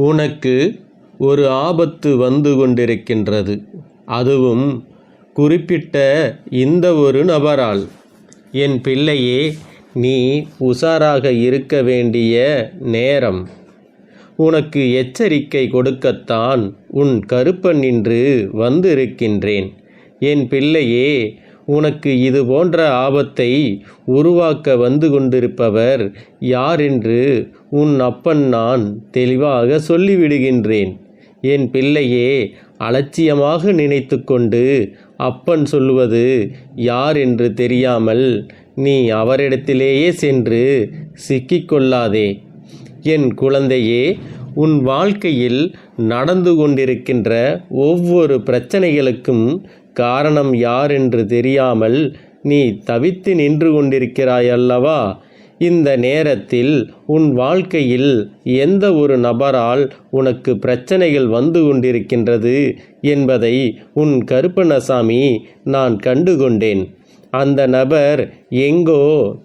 உனக்கு ஒரு ஆபத்து வந்து கொண்டிருக்கின்றது. அதுவும் குறிப்பிட்ட இந்த ஒரு நபரால். என் பிள்ளையே நீ உஷாராக இருக்க வேண்டிய நேரம். உனக்கு எச்சரிக்கை கொடுக்கத்தான் உன் கருப்பன் நின்று வந்திருக்கின்றேன். என் பிள்ளையே உனக்கு இது போன்ற ஆபத்தை உருவாக்க வந்து கொண்டிருப்பவர் யார் என்று உன் அப்பன் நான் தெளிவாக சொல்லிவிடுகின்றேன். என் பிள்ளையே அலட்சியமாக நினைத்து கொண்டு அப்பன் சொல்லுவது யார் என்று தெரியாமல் நீ அவரிடத்திலேயே சென்று சிக்கிக்கொள்ளாதே. என் குழந்தையே உன் வாழ்க்கையில் நடந்து கொண்டிருக்கின்ற ஒவ்வொரு பிரச்சனைகளுக்கும் காரணம் யார் என்று தெரியாமல் நீ தவித்து நின்று கொண்டிருக்கிறாய் அல்லவா? இந்த நேரத்தில் உன் வாழ்க்கையில் எந்த ஒரு நபரால் உனக்கு பிரச்சனைகள் வந்து கொண்டிருக்கின்றது என்பதை உன் கருப்பணசாமி நான் கண்டுகொண்டேன். அந்த நபர் எங்கோ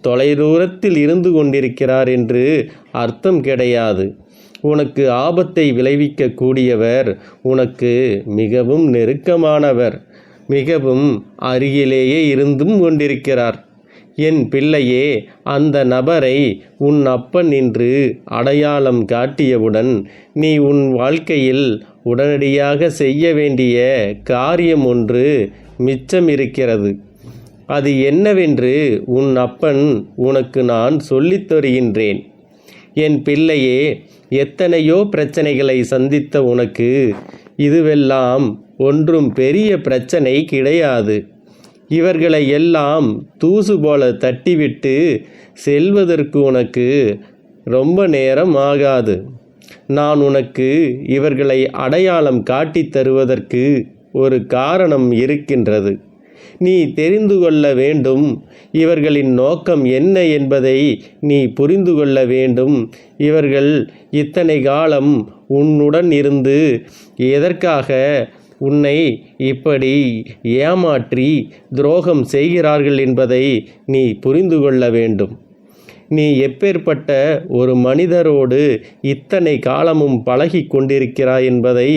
தொலைதூரத்தில் இருந்து கொண்டிருக்கிறார் என்று அர்த்தம் கிடையாது. உனக்கு ஆபத்தை விளைவிக்கக்கூடியவர் உனக்கு மிகவும் நெருக்கமானவர். மிகவும் அருகிலேயே இருந்தும் கொண்டிருக்கிறார். என் பிள்ளையே அந்த நபரை உன் அப்பன் என்று அடையாளம் காட்டியவுடன் நீ உன் வாழ்க்கையில் உடனடியாக செய்ய வேண்டிய காரியம் ஒன்று மிச்சம் இருக்கிறது அது என்னவென்று உன் அப்பன் உனக்கு நான் சொல்லித் தருகின்றேன். என் பிள்ளையே எத்தனையோ பிரச்சனைகளை சந்தித்த உனக்கு இதுவெல்லாம் ஒன்றும் பெரிய பிரச்சனை கிடையாது. இவர்களை எல்லாம் தூசு போல தட்டிவிட்டு செல்வதற்கு உனக்கு ரொம்ப நேரம் ஆகாது. நான் உனக்கு இவர்களை அடையாளம் காட்டித் தருவதற்கு ஒரு காரணம் இருக்கின்றது. நீ தெரிந்து கொள்ள வேண்டும். இவர்களின் நோக்கம் என்ன என்பதை நீ புரிந்து கொள்ள வேண்டும். இவர்கள் இத்தனை காலம் உன்னுடன் இருந்து எதற்காக உன்னை இப்படி ஏமாற்றி துரோகம் செய்கிறார்கள் என்பதை நீ புரிந்து கொள்ள வேண்டும். நீ எப்பேற்பட்ட ஒரு மனிதரோடு இத்தனை காலமும் பழகி கொண்டிருக்கிறாய் என்பதை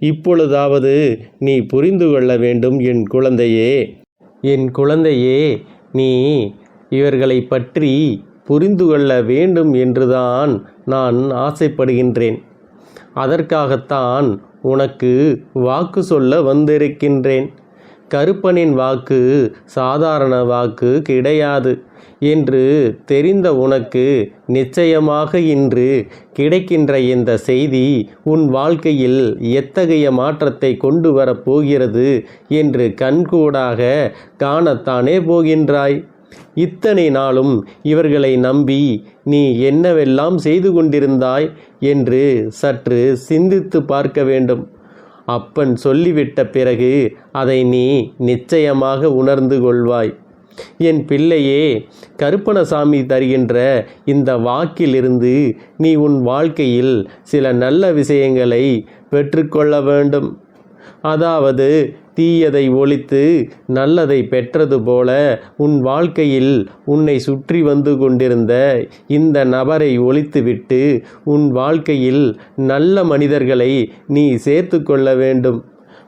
இப்பொழுதாவது நீ புரிந்து கொள்ள வேண்டும் என் குழந்தையே. என் குழந்தையே நீ இவர்களை பற்றி புரிந்து கொள்ள வேண்டும் என்றுதான் நான் ஆசைப்படுகின்றேன். அதற்காகத்தான் உனக்கு வாக்கு சொல்ல வந்திருக்கின்றேன். கருப்பனின் வாக்கு சாதாரண வாக்கு கிடையாது என்று தெரிந்த உனக்கு நிச்சயமாக இன்று கிடைக்கின்ற இந்த செய்தி உன் வாழ்க்கையில் எத்தகைய மாற்றத்தை கொண்டு வரப் போகிறது என்று கண்கூடாக காணத்தானே போகின்றாய். இத்தனை நாளும் இவர்களை நம்பி நீ என்னவெல்லாம் செய்து கொண்டிருந்தாய் என்று சற்று சிந்தித்து பார்க்க வேண்டும். அப்பன் சொல்லிவிட்ட பிறகு அதை நீ நிச்சயமாக உணர்ந்து கொள்வாய். என் பிள்ளையே கருப்பணசாமி தருகின்ற இந்த வாக்கிலிருந்து நீ உன் வாழ்க்கையில் சில நல்ல விஷயங்களை பெற்றுக்கொள்ள வேண்டும். அதாவது தீயதை ஒழித்து நல்லதை பெற்றது போல உன் வாழ்க்கையில் உன்னை சுற்றி வந்து கொண்டிருந்த இந்த நபரை ஒழித்துவிட்டு உன் வாழ்க்கையில் நல்ல மனிதர்களை நீ சேர்த்து கொள்ள வேண்டும்.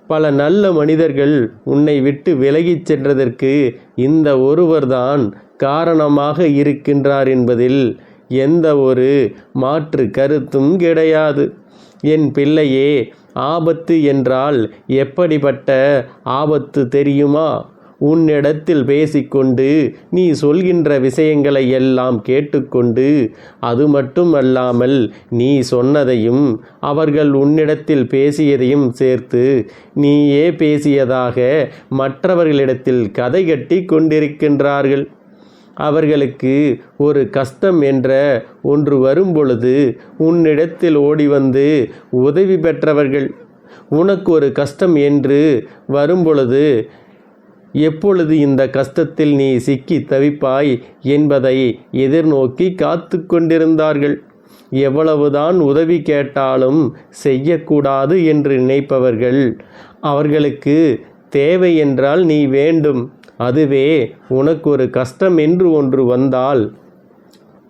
பல நல்ல மனிதர்கள் உன்னை விட்டு விலகிச் சென்றதற்கு இந்த ஒருவர்தான் காரணமாக இருக்கின்றார் என்பதில் எந்த ஒரு மாற்று கருத்தும் கிடையாது. என் பிள்ளையே ஆபத்து என்றால் எப்படிப்பட்ட ஆபத்து தெரியுமா? உன்னிடத்தில் பேசிக்கொண்டு நீ சொல்கின்ற விஷயங்களை எல்லாம் கேட்டுக்கொண்டு அது மட்டும் அல்லாமல் நீ சொன்னதையும் அவர்கள் உன்னிடத்தில் பேசியதையும் சேர்த்து நீயே பேசியதாக மற்றவர்களிடத்தில் கதை கட்டி கொண்டிருக்கின்றார்கள். அவர்களுக்கு ஒரு கஷ்டம் என்ற ஒன்று வரும்பொழுது உன்னிடத்தில் ஓடி வந்து உதவி பெற்றவர்கள் உனக்கு ஒரு கஷ்டம் என்று வரும்பொழுது எப்பொழுது இந்த கஷ்டத்தில் நீ சிக்கி தவிப்பாய் என்பதை எதிர்நோக்கி காத்து கொண்டிருந்தார்கள் எவ்வளவுதான் உதவி கேட்டாலும் செய்யக்கூடாது என்று நினைப்பவர்கள் அவர்களுக்கு தேவை என்றால் நீ வேண்டும். அதுவே உனக்கு ஒரு கஷ்டம் என்று ஒன்று வந்தால்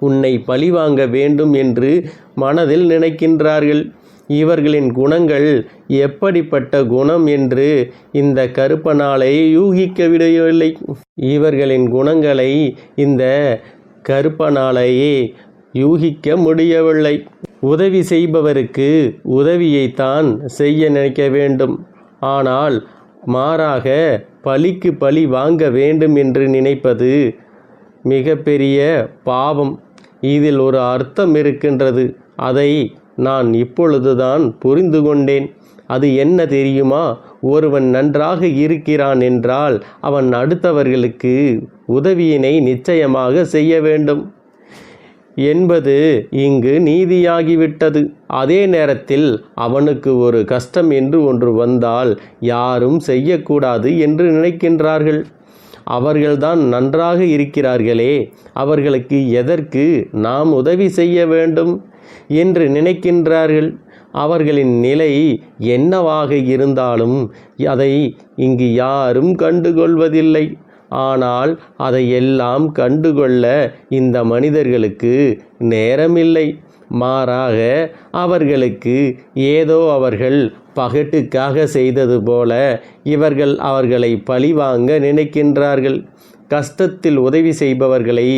உன்னை பழிவாங்க வேண்டும் என்று மனதில் நினைக்கின்றார்கள். இவர்களின் குணங்கள் எப்படிப்பட்ட குணம் என்று இந்த கருப்பனாலை யூகிக்க விடவில்லை இவர்களின் குணங்களை இந்த கருப்பனாலேயே யூகிக்க முடியவில்லை. உதவி செய்பவருக்கு உதவியைத்தான் செய்ய நினைக்க வேண்டும். ஆனால் மாறாக பழிக்கு பழி வாங்க வேண்டும் என்று நினைப்பது மிகப்பெரிய பாவம். இதில் ஒரு அர்த்தம் இருக்கின்றது. அதை நான் இப்பொழுதுதான் புரிந்து கொண்டேன். அது என்ன தெரியுமா? ஒருவன் நன்றாக இருக்கிறான் என்றால் அவன் அடுத்தவர்களுக்கு உதவியினை நிச்சயமாக செய்ய வேண்டும். என்பது இங்கு நீதியாகிவிட்டது. அதே நேரத்தில் அவனுக்கு ஒரு கஷ்டம் என்று ஒன்று வந்தால் யாரும் செய்யக்கூடாது என்று நினைக்கின்றார்கள். அவர்கள்தான் நன்றாக இருக்கிறார்களே அவர்களுக்கு எதற்கு நாம் உதவி செய்ய வேண்டும் என்று நினைக்கின்றார்கள். அவர்களின் நிலை என்னவாக இருந்தாலும் அதை இங்கு யாரும் கண்டுகொள்வதில்லை. ஆனால் அதையெல்லாம் கண்டுகொள்ள இந்த மனிதர்களுக்கு நேரமில்லை. மாறாக அவர்களுக்கு ஏதோ அவர்கள் பகட்டுக்காக செய்தது போல இவர்கள் அவர்களை பழிவாங்க நினைக்கின்றார்கள். கஷ்டத்தில் உதவி செய்பவர்களை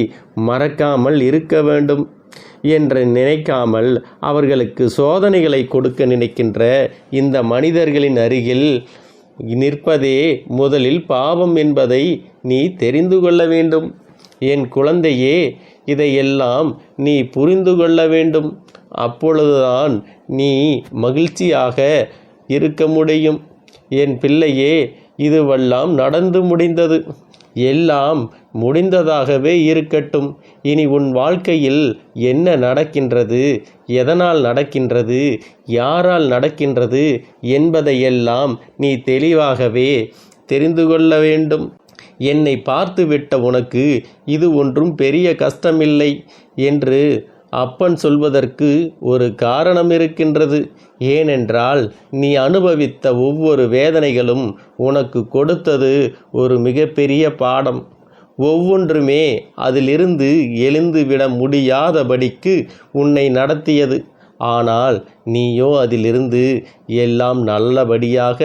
மறக்காமல் இருக்க வேண்டும் என்று நினைக்காமல் அவர்களுக்கு சோதனைகளை கொடுக்க நினைக்கின்ற இந்த மனிதர்களின் அருகில் நிற்பதே முதலில் பாவம் என்பதை நீ தெரிந்து கொள்ள வேண்டும். என் குழந்தையே இதையெல்லாம் நீ புரிந்து கொள்ள வேண்டும். அப்பொழுதுதான் நீ மகிழ்ச்சியாக இருக்க முடியும். என் பிள்ளையே இதுவெல்லாம் நடந்து முடிந்தது. எல்லாம் முடிந்ததாகவே இருக்கட்டும். இனி உன் வாழ்க்கையில் என்ன நடக்கின்றது? எதனால் நடக்கின்றது? யாரால் நடக்கின்றது? என்பதையெல்லாம் நீ தெளிவாகவே தெரிந்து கொள்ள வேண்டும். என்னை பார்த்துவிட்ட உனக்கு இது ஒன்றும் பெரிய கஷ்டமில்லை என்று அப்பன் சொல்வதற்கு ஒரு காரணம் இருக்கின்றது. ஏனென்றால் நீ அனுபவித்த ஒவ்வொரு வேதனைகளும் உனக்கு கொடுத்தது ஒரு மிகப்பெரிய பாடம். ஒவ்வொன்றுமே அதிலிருந்து எழுந்துவிட முடியாதபடிக்கு உன்னை நடத்தியது. ஆனால் நீயோ அதிலிருந்து எல்லாம் நல்லபடியாக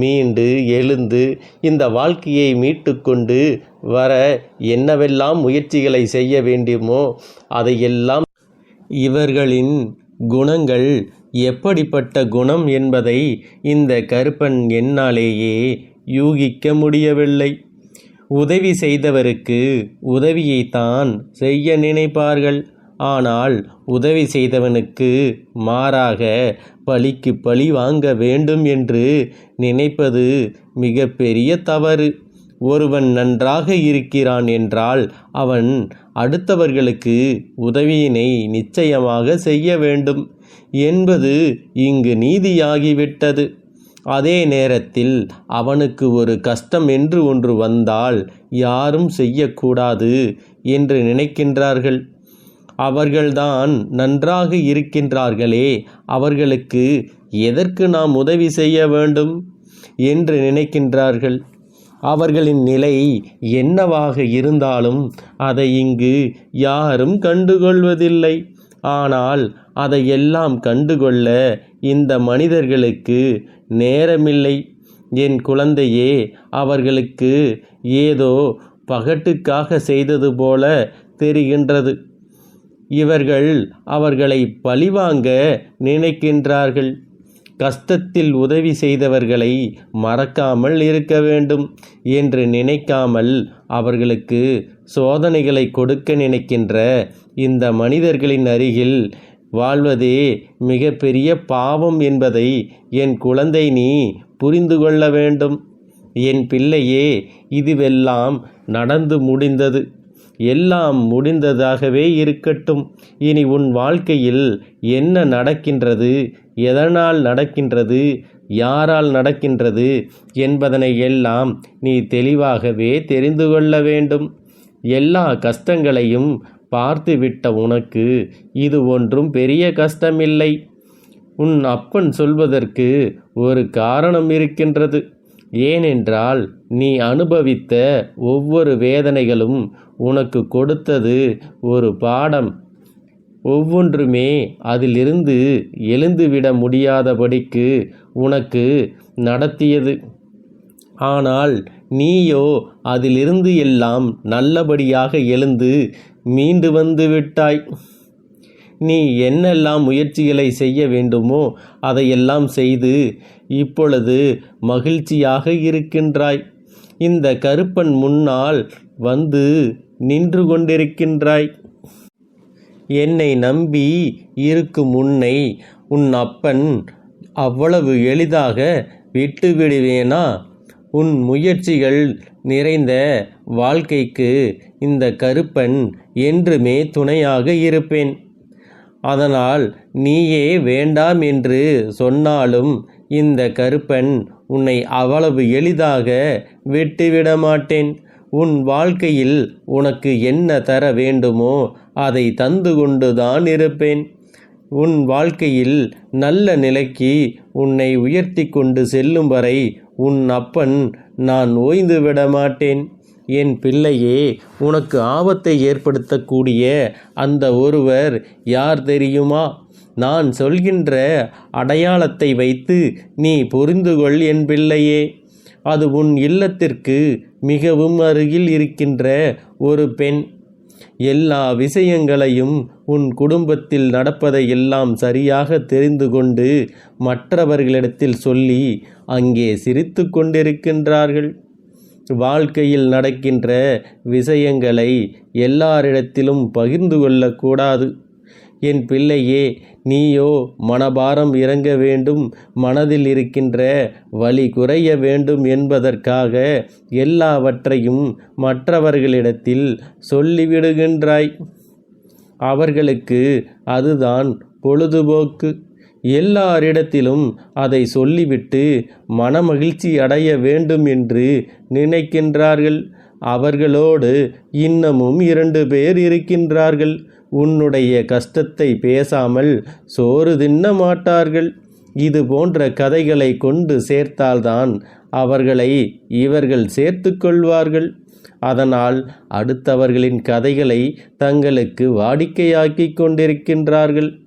மீண்டு எழுந்து இந்த வாழ்க்கையை மீட்டுக்கொண்டு வர என்னவெல்லாம் முயற்சிகளை செய்ய வேண்டுமோ அதையெல்லாம் இவர்களின் குணங்கள் எப்படிப்பட்ட குணம் என்பதை இந்த கருப்பன் என்னாலேயே யூகிக்க முடியவில்லை. உதவி செய்தவருக்கு உதவியைத்தான் செய்ய நினைப்பார்கள். ஆனால் உதவி செய்தவனுக்கு மாறாக பழிக்கு பழி வாங்க வேண்டும் என்று நினைப்பது மிகப்பெரிய தவறு. ஒருவன் நன்றாக இருக்கிறான் என்றால் அவன் அடுத்தவர்களுக்கு உதவியினை நிச்சயமாக செய்ய வேண்டும் என்பது இங்கு நீதியாகிவிட்டது. அதே நேரத்தில் அவனுக்கு ஒரு கஷ்டம் என்று ஒன்று வந்தால் யாரும் செய்யக்கூடாது என்று நினைக்கின்றார்கள். அவர்கள்தான் நன்றாக இருக்கின்றார்களே அவர்களுக்கு எதற்கு நாம் உதவி செய்ய வேண்டும் என்று நினைக்கின்றார்கள். அவர்களின் நிலை என்னவாக இருந்தாலும் அதை இங்கு யாரும் கண்டுகொள்வதில்லை. ஆனால் அதையெல்லாம் கண்டுகொள்ள இந்த மனிதர்களுக்கு நேரமில்லை. என் குழந்தையே அவர்களுக்கு ஏதோ பகட்டுக்காக செய்தது போல தெரிகின்றது. இவர்கள் அவர்களை பழிவாங்க நினைக்கின்றார்கள். கஷ்டத்தில் உதவி செய்தவர்களை மறக்காமல் இருக்க வேண்டும் என்று நினைக்காமல் அவர்களுக்கு சோதனைகளை கொடுக்க நினைக்கின்ற இந்த மனிதர்களின் அருகில் வாழ்வதே மிகப்பெரிய பாவம் என்பதை என் குழந்தை நீ புரிந்து கொள்ள வேண்டும். என் பிள்ளையே இதுவெல்லாம் நடந்து முடிந்தது. எல்லாம் முடிந்ததாகவே இருக்கட்டும். இனி உன் வாழ்க்கையில் என்ன நடக்கின்றது? எதனால் நடக்கின்றது? யாரால் நடக்கின்றது? என்பதனை எல்லாம் நீ தெளிவாகவே தெரிந்து கொள்ள வேண்டும். எல்லா கஷ்டங்களையும் பார்த்துவிட்ட உனக்கு இது ஒன்றும் பெரிய கஷ்டமில்லை. உன் அப்பன் சொல்வதற்கு ஒரு காரணம் இருக்கின்றது. ஏனென்றால் நீ அனுபவித்த ஒவ்வொரு வேதனைகளும் உனக்கு கொடுத்தது ஒரு பாடம். ஒவ்வொன்றுமே அதிலிருந்து எழுந்துவிட முடியாதபடிக்கு உனக்கு நடத்தியது. ஆனால் நீயோ அதிலிருந்து எல்லாம் நல்லபடியாக எழுந்து மீண்டு வந்து விட்டாய். நீ என்னெல்லாம் முயற்சிகளை செய்ய வேண்டுமோ அதையெல்லாம் செய்து இப்பொழுது மகிழ்ச்சியாக இருக்கின்றாய். இந்த கருப்பன் முன்னால் வந்து நின்று கொண்டிருக்கின்றாய். என்னை நம்பி இருக்கும் உன்னை உன் அப்பன் அவ்வளவு எளிதாக விட்டுவிடுவேனா? உன் முயற்சிகள் நிறைந்த வாழ்க்கைக்கு இந்த கருப்பன் என்றுமே துணையாக இருப்பேன். அதனால் நீயே வேண்டாம் என்று சொன்னாலும் இந்த கருப்பன் உன்னை அவ்வளவு எளிதாக விட்டுவிட மாட்டேன் உன் வாழ்க்கையில் உனக்கு என்ன தர வேண்டுமோ அதை தந்து கொண்டுதான் இருப்பேன். உன் வாழ்க்கையில் நல்ல நிலைக்கு உன்னை உயர்த்தி கொண்டு செல்லும் வரை உன் அப்பன் நான் ஓய்ந்து விட மாட்டேன் என் பிள்ளையே உனக்கு ஆபத்தை ஏற்படுத்தக்கூடிய அந்த ஒருவர் யார் தெரியுமா? நான் சொல்கின்ற அடையாளத்தை வைத்து நீ புரிந்து கொள் என் பிள்ளையே. அது உன் இல்லத்திற்கு மிகவும் அருகில் இருக்கின்ற ஒரு பெண். எல்லா விஷயங்களையும் உன் குடும்பத்தில் நடப்பதை எல்லாம் சரியாக தெரிந்து கொண்டு மற்றவர்களிடத்தில் சொல்லி அங்கே சிரித்து கொண்டிருக்கின்றார்கள். வாழ்க்கையில் நடக்கின்ற விஷயங்களை எல்லாரிடத்திலும் பகிர்ந்து கொள்ளக்கூடாது. என் பிள்ளையே நீயோ மனபாரம் இறங்க வேண்டும் மனதில் இருக்கின்ற வலி குறைய வேண்டும் என்பதற்காக எல்லாவற்றையும் மற்றவர்களிடத்தில் சொல்லிவிடுகின்றாய். அவர்களுக்கு அதுதான் பொழுதுபோக்கு. எல்லாரிடத்திலும் அதை சொல்லிவிட்டு மனமகிழ்ச்சி அடைய வேண்டும் என்று நினைக்கின்றார்கள். அவர்களோடு இன்னமும் இரண்டு பேர் இருக்கின்றார்கள். உன்னுடைய கஷ்டத்தை பேசாமல் சோறு தின்ன மாட்டார்கள். இது போன்ற கதைகளை கொண்டு சேர்த்தால்தான் அவர்களை இவர்கள் சேர்த்து கொள்வார்கள். அதனால் அடுத்தவர்களின் கதைகளை தங்களுக்கு வாடிக்கையாக்கி கொண்டிருக்கின்றார்கள்.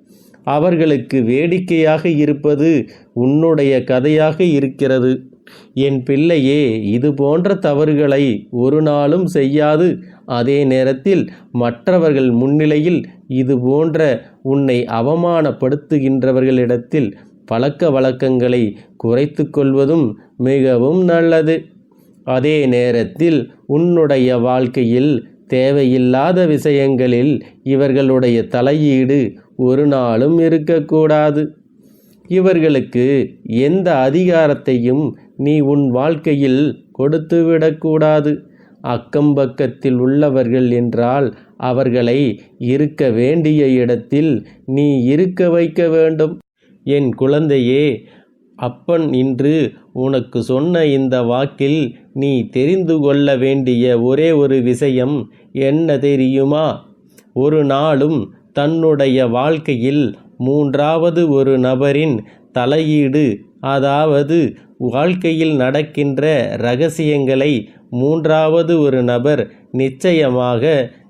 அவர்களுக்கு வேடிக்கையாக இருப்பது உன்னுடைய கதையாக இருக்கிறது. என் பிள்ளையே இது போன்ற தவறுகளை ஒரு நாளும் செய்யாது. அதே நேரத்தில் மற்றவர்கள் முன்னிலையில் இது போன்ற உன்னை அவமானப்படுத்துகின்றவர்களிடத்தில் பழக்க வழக்கங்களை குறைத்து கொள்வதும் மிகவும் நல்லது. அதே நேரத்தில் உன்னுடைய வாழ்க்கையில் தேவையில்லாத விஷயங்களில் இவர்களுடைய தலையீடு ஒரு நாளும் இருக்கக்கூடாது. இவர்களுக்கு எந்த அதிகாரத்தையும் நீ உன் வாழ்க்கையில் கொடுத்து விடக்கூடாது அக்கம் பக்கத்தில் உள்ளவர்கள் என்றால் அவர்களை இருக்க வேண்டிய இடத்தில் நீ இருக்க வைக்க வேண்டும். என் குழந்தையே அப்பன் இன்று உனக்கு சொன்ன இந்த வாக்கில் நீ தெரிந்து கொள்ள வேண்டிய ஒரே ஒரு விஷயம் என்ன தெரியுமா? ஒரு நாளும் தன்னுடைய வாழ்க்கையில் மூன்றாவது ஒரு நபரின் தலையீடு அதாவது வாழ்க்கையில் நடக்கின்ற ரகசியங்களை மூன்றாவது ஒரு நபர் நிச்சயமாக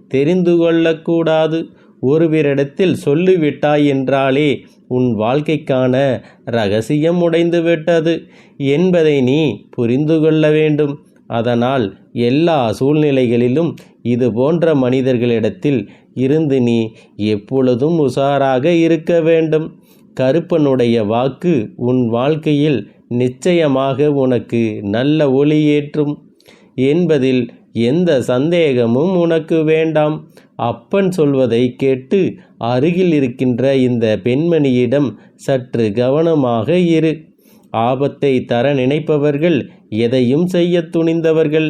தெரிந்து கொள்ளக்கூடாது. ஒருவரிடத்தில் சொல்லிவிட்டாய் என்றாலே உன் வாழ்க்கைக்கான ரகசியம் உடைந்துவிட்டது என்பதை நீ புரிந்து கொள்ள வேண்டும். அதனால் எல்லா சூழ்நிலைகளிலும் இது போன்ற மனிதர்களிடத்தில் இருந்து நீ எப்பொழுதும் உஷாராக இருக்க வேண்டும். கருப்பனுடைய வாக்கு உன் வாழ்க்கையில் நிச்சயமாக உனக்கு நல்ல ஒளி ஏற்றும். என்பதில் எந்த சந்தேகமும் உனக்கு வேண்டாம். அப்பன் சொல்வதை கேட்டு அருகில் இருக்கின்ற இந்த பெண்மணியிடம் சற்று கவனமாக இரு. ஆபத்தை தர நினைப்பவர்கள் எதையும் செய்ய துணிந்தவர்கள்.